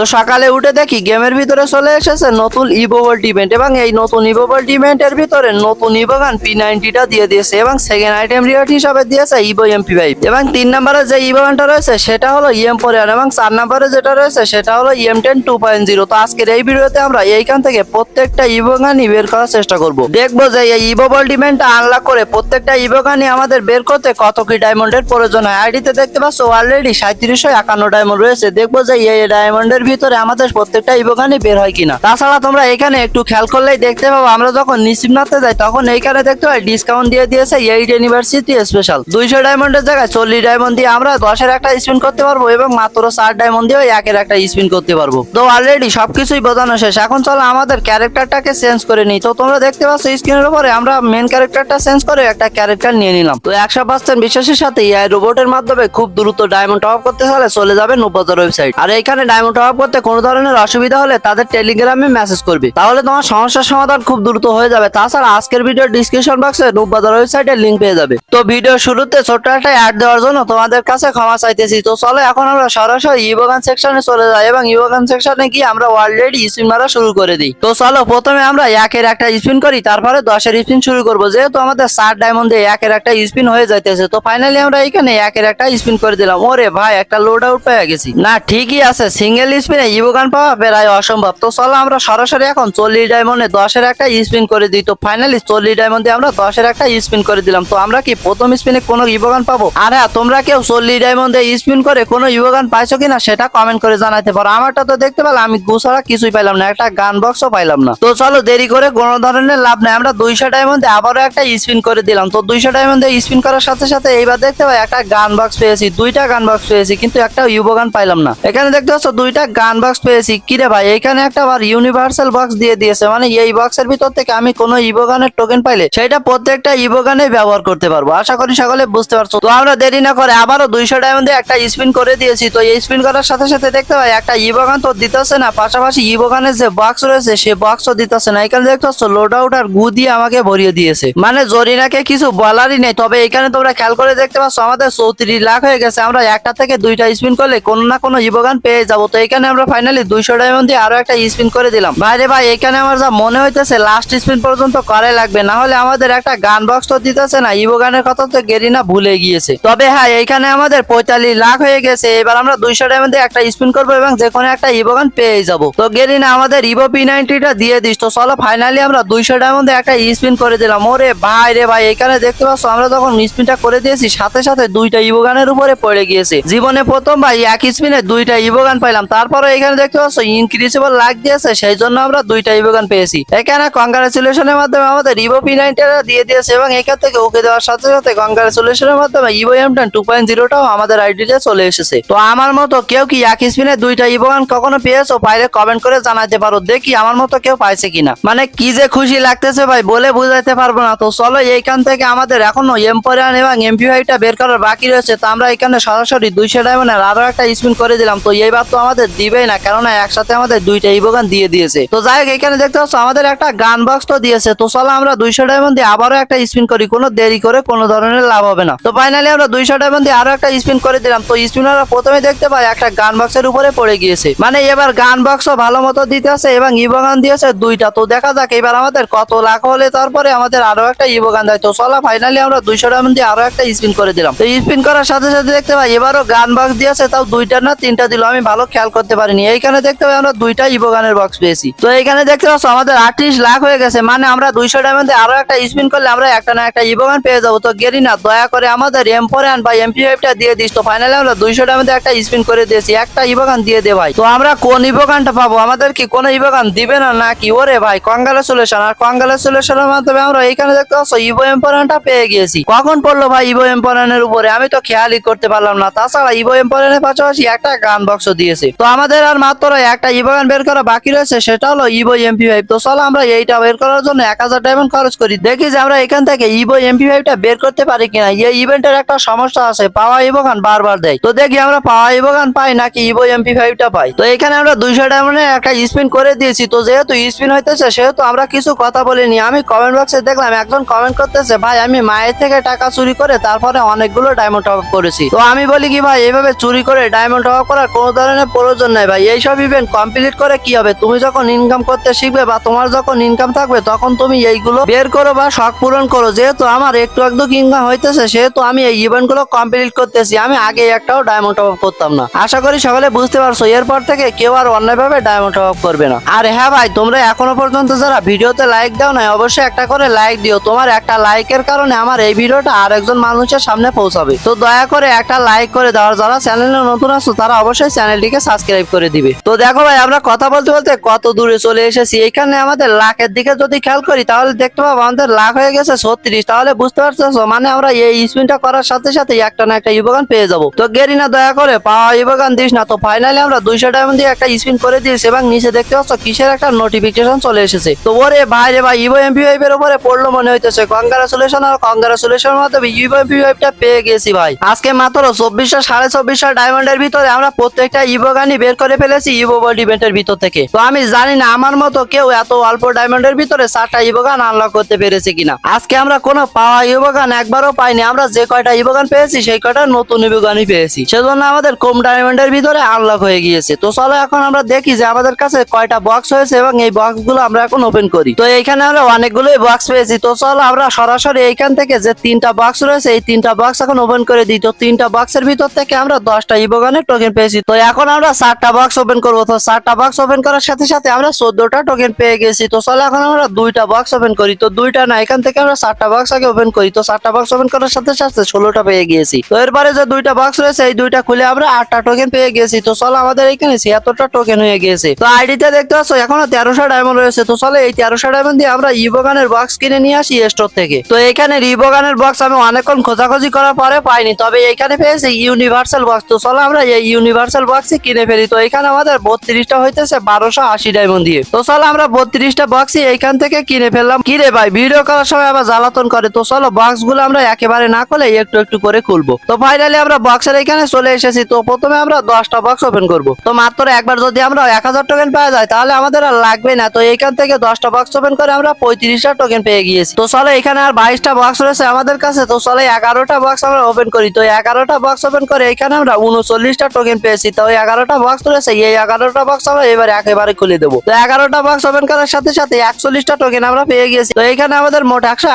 তো সকালে উঠে দেখি গেমের ভিতরে চলে এসেছে নতুন ইভোভল ইভেন্ট এবং এই নতুন ইভোভল ইভেন্টের ভিতরে নতুন ইভোগান পি নাইনটিটা দিয়ে দিয়েছে এবং সেকেন্ড আইটেম রিওয়ার্ড হিসাবে দিয়েছে ইভো এমপি ফাইভ এবং তিন নম্বরে যে ইভোগানটা রয়েছে সেটা হলো ইএম ফোরিয়ান এবং চার নম্বরে যেটা রয়েছে সেটা হলো EM ten two point zero তো আজকের এই ভিডিওতে আমরা এইখান থেকে প্রত্যেকটা ইভোগানই বের করার চেষ্টা করব। দেখব যে এই ইভোভল ইভেন্টটা আনলক করে প্রত্যেকটা ইভোগানই আমাদের বের করতে কত কি ডায়মন্ডের প্রয়োজন হয়। আইডিতে দেখতে পাচ্ছ অলরেডি সাঁত্রিশশো একান্ন ডায়মন্ড রয়েছে। দেখব যে এই ডায়মন্ডের ভিতরে আমাদের প্রত্যেকটা ইভোগানই বের হয় কিনা। তাছাড়া তোমরা এখানে একটু খেয়াল করলেই দেখতে পাবো, আমরা যখন নিসিমনাথে যাই, তখন এইখানে দেখতে পাই ডিসকাউন্ট দিয়ে দিয়েছে এইট ইউনিভার্সিটি স্পেশাল দুইশো ডায়মন্ডের জায়গায় চল্লিশ ডায়মন্ড দিয়ে আমরা দশের একটা স্পিন করতে পারব এবং মাত্র চার ডায়মন্ড দিয়ে একের একটা স্পিন করতে পারব। তো অলরেডি সবকিছুই বোঝানো শেষ। এখন চলো আমাদের ক্যারেক্টারটাকে চেঞ্জ করে নিই। তো তোমরা দেখতে পাচ্ছ স্ক্রিনের উপরে আমরা মেন ক্যারেক্টারটা চেঞ্জ করে একটা ক্যারেক্টার নিয়ে নিলাম। তো একশো পার্সেন্ট বিশ্বাসের সাথে এই রোবটের মাধ্যমে খুব দ্রুত ডায়মন্ড টপ করতে হলে চলে যাবে নুবাজার ওয়েবসাইট আর এখানে ডায়মন্ড টপ করতে কোনো ধরনের অসুবিধা হলে তাদের টেলিগ্রামে মেসেজ করবে। তাহলে তোমার সমস্যার সমাধান খুব দ্রুত হয়ে যাবে। তাছাড়া আজকের ভিডিও ডিসক্রিপশন বক্সে নুবাজার ওয়েবসাইটের লিঙ্ক পেয়ে যাবে। তো ভিডিও শুরুতে ছোট্ট একটা অ্যাড দেওয়ার জন্য তোমাদের কাছে ক্ষমা চাইতেছি। তো চলো, এখন আমরা সরাসরি ইভোগান সেকশনে চলে যাই এবং ইভোগান সেকশনে গিয়ে আমরা অলরেডি স্পিন মারা শুরু করে দিই। তো চলো, প্রথমে আমরা একের একটা স্পিন করি, তারপরে দশের স্পিন শুরু করব। যেহেতু আমাদের চার ডায়মন্ডে একের একটা স্পিন হয়ে যাইতেছে, তো ফাইনালি আমরা এখানে একের একটা স্পিন করে দিলাম। ওরে ভাই, একটা লোড আউট পেয়ে গেছি। না, ঠিকই আছে সিঙ্গেল স্পিনে ইভোগান পাওয়া প্রায় অসম্ভব। তো চলো আমরা সরাসরি এখন চল্লিশ ডায়মন্ডে দশের একটা স্পিন করে দিই। তো ফাইনালি চল্লিশ ডায়মন্ডে আমরা দশের একটা স্পিন করে দিলাম। তো আমরা কি প্রথম স্পিনে কোনো ইভোগান পাবো? আর হ্যাঁ তোমরা কেউ চল্লিশ ডায়মন্ডে স্পিন করে কোনো ইভোগান পাইছো কিনা সেটা কমেন্ট করে জানাতে পারো। আমারটা তো দেখতে পেলাম আমি গুছাড়া কিছুই পাইলাম না, একটা গান বক্সও পাইলাম না। তো চলো দেরি করে কোনো ধরনের লাভ নাই। আমরা দুইশো ডায়মন্ডে আবারও একটা স্পিন করে দিলাম। তো দুইশো ডায়মন্ডে স্পিন করার সাথে সাথে এইবার দেখতে পাই একটা গান বক্স পেয়েছি, দুইটা গান বক্স পেয়েছি, কিন্তু একটা ইউবো গান পাইলাম না। এখানে দেখতে পাচ্ছ দুইটা গান বক্স পেয়েছি। কিরে ভাই, এখানে একটা আবার ইউনিভার্সাল বক্স দিয়ে দিয়েছে। মানে এই বক্সের ভিতর থেকে আমি কোনো ইভো গানের টোকেন পাইলে সেটা প্রত্যেকটা ইভো গানে ব্যবহার করতে পারব। আশা করি সকলে বুঝতে পারছ। তো আমরা দেরি না করে আবারও দুইশো ডায়মন্ডে একটা স্পিন করে দিয়েছি। তো এই স্পিন করার সাথে সাথে দেখতে পাই একটা ইভো গান তো দিতেছে না। পাশাপাশি ইভো গানের যে বক্স রয়েছে, সে বক্সও দিতেছে না। এখানে দেখতে পাচ্ছ লোড আউট আর গু দিয়ে আমাকে ভরিয়ে দিয়েছে। মানে জরিনাকে কিছু বলারই নেই। তবে এখানে তোমরা খেয়াল করে দেখতে পাচ্ছ, আমাদের চৌত্রিশ লাখ হয়ে গেছে। আমরা একটা থেকে দুইটা স্পিন করলে কোনো না কোনো ইভোগান পেয়ে যাব। তো এখানে আমরা ফাইনালি দুইশো ডায়মন্ড দিয়ে আরও একটা স্পিন করে দিলাম। ভাইরে ভাই, এখানে আমার যা মনে হইতেছে লাস্ট স্পিন পর্যন্ত করে লাগবে। না হলে আমাদের একটা গান বক্স তো দিতেছে না ইভো গানের কথা তো গেরিনা ভুলে গিয়েছে। তবে হ্যাঁ এখানে আমাদের পঁয়তাল্লিশ লাখ হয়ে গেছে। এবার আমরা দুইশো ডায়মন্ড দিয়ে একটা স্পিন করব এবং যে কোনো একটা ইভো গান পেয়ে যাব। তো গেরিনা, আমাদের ইভো পি নাইনটিটা দিয়ে দিস। তো চলো ফাইনালি আমরা দুইশো ডায়মন্ডে একটা স্পিন করে দিলাম। ওরে ভাই রে ভাই, এখানে দেখতে পাচ্ছ, আমরা যখন স্পিনটা করে দিয়েছি, সাথে সাথে দুইটা ইভোগানের উপরে পড়ে গিয়েছে। জীবনে প্রথম ভাই এক স্পিনে দুইটা ইভোগান পাইলাম। তারপরে এখানে দেখতে পাচ্ছ ইনক্রিজেবল লাগ দিয়েছে সেই জন্য আমরা দুইটা ইভোগান পেয়েছি। এখানে কংগ্রাচুলেশনের মাধ্যমে আমাদের ইভো পি নাইনটা দিয়ে দিয়েছে এবং এখান থেকে ওকে দেওয়ার সাথে সাথে কংগ্রাচুলেশনের মাধ্যমে Evo M ten two point জিরোটাও আমাদের আইডিতে চলে এসেছে। তো আমার মতো কেউ কি এক স্পিনে দুইটা ইভোগান কখনো পেয়েছ? পাইলে কমেন্ট করে জানাতে পারো, দেখি আমার মতো কেউ পাইছে কিনা। মানে কি যে খুশি লাগতেছে ভাই, বলে বুঝাইতে পারব না। তো চলো এইখান থেকে আমাদের এখনও এম্পোরিয়ান এবং এমপি ফাইভটা বের করার বাকি রয়েছে। তো আমরা এখানে সরাসরি দুইশো ডায়মন্ডের আরও একটা স্পিন করে দিলাম। তো এইবার তো আমাদের দিবেই না, কেননা একসাথে আমাদের দুইটা ইভোগান দিয়ে দিয়েছে। তো যাই হোক, এখানে দেখতে পাচ্ছ, আমাদের একটা গান বক্স তো দিয়েছে। তো চলো আমরা দুইশো ডায়মন্ড দিয়ে আবারও একটা স্পিন করি, কোনো দেরি করে কোনো ধরনের লাভ হবে না। তো ফাইনালি আমরা দুইশো ডায়মন্ড দিয়ে আরও একটা স্পিন করে দিলাম। তো স্পিনাররা প্রথমে দেখতে পাই একটা গান বক্সের উপরে পড়ে গিয়েছে। মানে এবার গান বক্সও ভালো মতো দিতে আছে এবং ইভোগান দিয়েছে দুইটা। তো দেখা যাক এবার আমাদের কত লাখ হলে তারপরে আমাদের আরও একটা ইভোগান দেয়। তো চলো ফাইনালি আমরা দুইশো ডায়মন্ড দিয়ে আরও একটা স্পিন করে দিলাম। তো স্পিন করার সাথে সাথে দেখতে পাই, এবারও গান বক্স দিয়েছে, তাও দুইটা না তিনটা দিল। আমি ভালো খেয়াল করতে পারিনি। এইখানে দেখতে পাই আমরা দুইটা ইভোগানের বক্স পেয়েছি। তো এইখানে দেখতে পাচ্ছ, আমাদের আটত্রিশ লাখ হয়ে গেছে। মানে আমরা দুইশো ডায়মন্ডে আরও একটা স্পিন করলে আমরা একটা না একটা ইভোগান পেয়ে যাব। তো গেরিনা দয়া করে আমাদের এম্পোরিয়ান বা এমপি ফাইভটা দিয়ে দিস। তো ফাইনালি আমরা দুইশো ডায়মন্ডে একটা স্পিন করে দিয়েছি। একটা ইভোগান দিয়ে দে ভাই। তো আমরা কোন ইভোগানটা পাবো? আমাদের কি কোনো ইভোগান দিবে না নাকি? ওরে ভাই কংগ্রাচুলেশন আর কংগ্রাচুলেশনের মাধ্যমে আমরা এইখানে দেখতে পাচ্ছ ইভো এম্পোরিয়ানটা পেয়ে গিয়েছি। কখন পড়ল ভাই ইভো এম্পোরিয়ানের উপরে? আমি তো খেয়ালই করতে পারলাম না। তাছাড়া ইভো এম্পোরিয়ানের পাশাপাশি একটা গান বক্স দিয়েছে। তো আমাদের আর মাত্র একটা ইভোগান বের করা বাকি রয়েছে, সেটা হলো ইভো এমপি ফাইভ তো চলো আমরা এইটা বের করার জন্য এক হাজার ডায়মন্ড খরচ করি। দেখি যে আমরা এখান থেকে ইভো এমপি ফাইভটা বের করতে পারি কিনা। এই ইভেন্টের একটা সমস্যা আছে, পাওয়া ইভোগান বারবার দেয়। তো দেখি আমরা পাওয়া ইভোগান পাই নাকি ইভো এমপি ফাইভটা পাই। তো এখানে আমরা দুইশো ডায়মন্ডের একটা স্পিন করে দিয়েছি। তো যেহেতু স্পিন হইতেছে, সেহেতু আমরা কিছু কথা বলিনি। আমি কমেন্ট বক্সে দেখলাম, একজন কমেন্ট করতেছে, ভাই, আমি মায়ের থেকে টাকা চুরি করে তারপরে অনেকগুলো ডায়মন্ড টপ করেছি। তো আমি বলি কি, ভাই, এভাবে চুরি করে ডায়মন্ড টপ করার কোনো ধরনের প্রয়োজন প্রয়োজন নাই ভাই। এইসব ইভেন্ট কমপ্লিট করে কি হবে? তুমি যখন ইনকাম করতে শিখবে বা তোমার যখন ইনকাম থাকবে, তখন তুমি এইগুলো বের করো বা শখ পূরণ করো। যেহেতু আমার একটু একটু ইনকাম হইতেছে, সেহেতু আমি এই ইভেন্টগুলো কমপ্লিট করতেছি। আমি আগে একটাও ডায়মন্ড টপ করতাম না। আশা করি সকলে বুঝতে পারছ, এরপর থেকে কেউ আর অন্যভাবে ডায়মন্ড টপ করবে না। আর হ্যাঁ ভাই, তোমরা এখনও পর্যন্ত যারা ভিডিওতে লাইক দাও না অবশ্যই একটা করে লাইক দিও। তোমার একটা লাইকের কারণে আমার এই ভিডিওটা আর একজন মানুষের সামনে পৌঁছাবে। তো দয়া করে একটা লাইক করে দেওয়ার যারা চ্যানেলে নতুন আছো, তারা অবশ্যই চ্যানেলটিকে সাবস্ক্রাইব করে দিবে। তো দেখো ভাই, আমরা কথা বলতে বলতে কত দূরে চলে এসেছি। এখানে আমাদের লাখের দিকে যদি খেয়াল করি, তাহলে দেখতে পাবো আমাদের লাখ হয়ে গেছে ছত্রিশ। তাহলে বুঝতে পারছ? মানে আমরা এই স্পিনটা করার সাথে সাথে একটা না একটা ইবোগান পেয়ে যাব। তো গেরি না দয়া করে পাওয়া ইবোগান দিস না। তো ফাইনালি আমরা দুইশো ডায়মন্ড দিয়ে একটা স্পিন করে দিয়েছি এবং নিচে দেখতে পাচ্ছ কিসের একটা নোটিফিকেশন চলে এসেছে। তো ওরে ভাই রে ভাই ইভো এমপি এর উপরে পড়ল মনে হইতেছে। কংগ্রাচুলেশন আর কংগ্রাচুলেশন মাধ্যমে ইভো এমপি টা পেয়ে গেছি ভাই। আজকে মাত্র চব্বিশশো সাড়ে চব্বিশশো ডায়মন্ডের ভিতরে আমরা প্রত্যেকটা ইভো গানই বের করে ফেলেছি ইভো ওয়ার্ল্ড ইভেন্টের ভিতর থেকে। তো আমি জানি না, আমার মতো কেউ এত অল্প ডায়মন্ডের ভিতরে চারটা ইভো গান আনলক করতে পেরেছে কিনা। আজকে আমরা কোনো পাওয়া ইভো গান একবারও পাইনি, আমরা যে কয়টা ইভো গান পেয়েছি, সেই কয়টা নতুন ইভো গানই পেয়েছি। সেজন্য আমাদের কম ডায়মন্ডের ভিতরে আনলক হয়ে গিয়েছে। তো চলো এখন আমরা দেখি যে আমাদের কাছে কয়টা বক্স হয়েছে এবং এই বক্সগুলো আমরা এখন ওপেন করি। তো এইখানে আমরা অনেকগুলোই বক্স পেয়েছি। তো চলো আমরা সরাসরি এইখান থেকে যে তিনটা বক্স রয়েছে, এই তিনটা বক্স এখন ওপেন করে দিই। তো তিনটা বক্সের ভিতর থেকে আমরা দশটা ইবোগানের টোকেন পেয়েছি। তো এখন আমরা চারটা বক্স ওপেন করব। তো চারটা বক্স ওপেন করার সাথে সাথে আমরা চোদ্দটা টোকেন পেয়ে গেছি। তো চলো এখন আমরা দুইটা বক্স ওপেন করি। তো দুইটা না, এখান থেকে আমরা চারটা বক্স আগে ওপেন করি। তো চারটা বক্স ওপেন করার সাথে সাথে ষোলোটা পেয়ে গিয়েছি। তো এরপরে যে দুইটা বক্স রয়েছে, এই দুইটা খুলে আমরা আটটা টোকেন পেয়ে গেছি। তো চলো আমাদের এখানে ছিয়াত্তরটা টোকেন হয়ে গেছে তো আইডিতে দেখতে পাচ্ছ, এখনও তেরোশো ডায়মন্ড রয়েছে। তো চলো এই তেরোশো ডায়মন্ড দিয়ে আমরা ইবোগানের বক্স কিনে নিয়ে আসি স্টোর থেকে। তো এখানে রিবোগানের বক্স আমি অনেকক্ষণ খোঁজাখুঁজি করার পরে পাইনি। তবে এখানে পেয়েছি ইউনিভার্সাল বক্স তো চলো আমরা এই ইউনিভার্সাল বক্সই কিনে ফেলি। তো এখানে আমাদের বত্রিশটা হইতেছে বারোশো আশি ডায়মন্ড দিয়ে। তো চলো আমরা বত্রিশটা বক্সই এইখান থেকে কিনে ফেললাম। কিরে ভাই ভিডিও করার সময় আবার জ্বালাতন করে। তো চলো বক্সগুলো আমরা একেবারে না করলে একটু একটু করে খুলবো। তো ফাইনালি আমরা বক্সের এখানে চলে এসেছি। তো প্রথমে আমরা দশটা বক্স ওপেন করব। তো মাত্র একবার যদি আমরা এক হাজার টোকেন পাওয়া যায়, তাহলে আমাদের আর লাগবে না। তো এইখান থেকে দশটা বক্স ওপেন করে আমরা পঁয়ত্রিশটা টোকেন পেয়ে গিয়েছি। তো চলো এখানে আর বাইশটা বক্স রয়েছে আমাদের কাছে। তো চলো এগারোটা বক্স আমরা ওপেন করি। তো এগারোটা বক্স ওপেন করে এখানে আমরা উনচল্লিশটা টোকেন পেয়েছি। তো এগারোটা বক্স রয়েছে এই এগারোটা বক্স আমরা এবার একেবারে খুলে দেবো। তো এগারোটা বক্স ওপেন করার সাথে সাথে একচল্লিশটা টোকেন আমরা পেয়ে গিয়েছি। তো এখানে আমাদের মোট একশো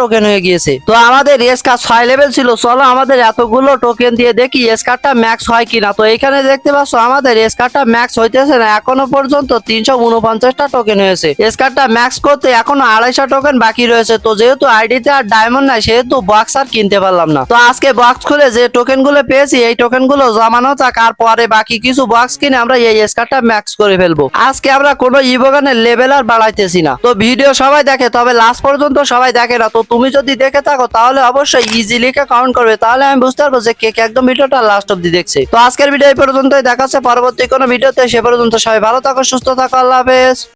টোকেন হয়ে গিয়েছে। তো আমাদের এসকার ছয় লেভেল ছিল, চলো আমাদের এতগুলো টোকেন দিয়ে দেখি এসকারটা ম্যাক্স হয় কিনা। তো এখানে দেখতে পাচ্ছ, আমাদের এসকারটা ম্যাক্স হইতেছে না, এখনও পর্যন্ত তিনশো উনপঞ্চাশটা টোকেন হয়েছে। এসকারটা ম্যাক্স করতে এখনও আড়াইশো টোকেন বাকি রয়েছে। তো যেহেতু আইডিতে আর ডায়মন্ড নাই, সেহেতু বক্স আর কিনতে পারলাম না। তো আজকে বক্স খুলে যে টোকেনগুলো পেয়েছি, এই টোকেনগুলো জমানো থাক, আর পরে বাকি কিছু বক্স কিনে আমরা এই স্কারটা ম্যাক্স করে ফেলব। আজকে আমরা কোনো ইভোগানের লেভেল আর বাড়াইতেছি না। তো ভিডিও সবাই দেখে, তবে লাস্ট পর্যন্ত সবাই দেখে না। তো তুমি যদি দেখে থাকো, তাহলে অবশ্যই ইজিলি কাউন্ট করবে। তাহলে আমি বুঝতে পারব যে কে একদম ভিডিওটা লাস্ট অব্দি দেখছে। তো আজকের ভিডিও এই পর্যন্তই। দেখাচ্ছে পরবর্তী কোনো ভিডিওতে সে পর্যন্ত সবাই ভালো থাকো, সুস্থ থাকো। আল্লাহ হাফেজ।